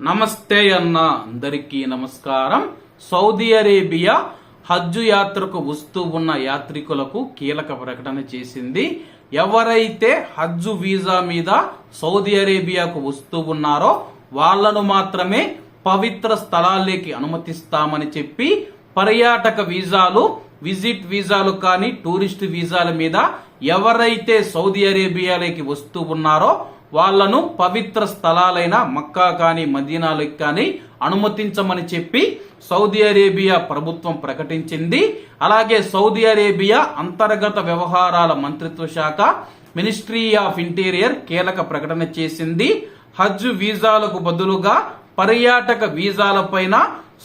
నమస్తే అన్న అందరికీ నమస్కారం. సౌదీ అరేబియా హజ్జు యాత్రకు వస్తూ ఉన్న యాత్రికులకు కీలక ప్రకటన చేసింది. ఎవరైతే హజ్జు వీసా మీద సౌదీ అరేబియాకు వస్తూ ఉన్నారో వాళ్ళను మాత్రమే పవిత్ర స్థలాల్లోకి అనుమతిస్తామని చెప్పి పర్యాటక వీసాలు విజిట్ వీసాలు కానీ టూరిస్ట్ వీసాల మీద ఎవరైతే సౌదీ అరేబియాలోకి వస్తూ ఉన్నారో వాళ్ళను పవిత్ర స్థలాలైన మక్కా కానీ మదీనాలకు కానీ అనుమతించమని చెప్పి సౌదీ అరేబియా ప్రభుత్వం ప్రకటించింది. అలాగే సౌదీ అరేబియా అంతర్గత వ్యవహారాల మంత్రిత్వ శాఖ మినిస్ట్రీ ఆఫ్ ఇంటీరియర్ కీలక ప్రకటన చేసింది. హజ్ వీసాలకు బదులుగా పర్యాటక వీసాలపైన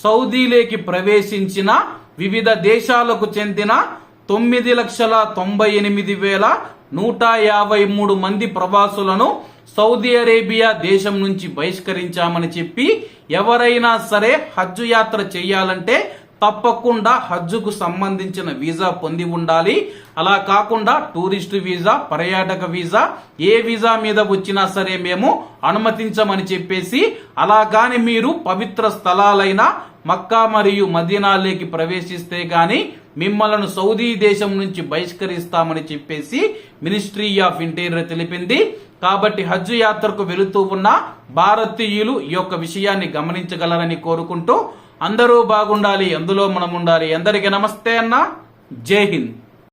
సౌదీలోకి ప్రవేశించిన వివిధ దేశాలకు చెందిన తొమ్మిది లక్షల తొంభై ఎనిమిది వేల నూట యాభై మూడు మంది ప్రవాసులను సౌదీ అరేబియా దేశం నుంచి బహిష్కరించామని చెప్పి ఎవరైనా సరే హజ్జు యాత్ర చేయాలంటే తప్పకుండా హజ్జుకు సంబంధించిన వీసా పొంది ఉండాలి. అలా కాకుండా టూరిస్ట్ వీసా పర్యాటక వీసా ఏ వీసా మీద వచ్చినా సరే మేము అనుమతించమని చెప్పేసి అలా కాని మీరు పవిత్ర స్థలాలైన మక్కా మరియు మదీనాలోకి ప్రవేశిస్తే గాని మిమ్మలను సౌదీ దేశం నుంచి బహిష్కరిస్తామని చెప్పేసి మినిస్ట్రీ ఆఫ్ ఇంటీరియర్ తెలిపింది. కాబట్టి హజ్ యాత్రకు వెళుతూ ఉన్న భారతీయులు ఈ యొక్క విషయాన్ని గమనించగలరని కోరుకుంటూ అందరూ బాగుండాలి అందులో మనం ఉండాలి అందరికీ నమస్తే అన్న. జై హింద్.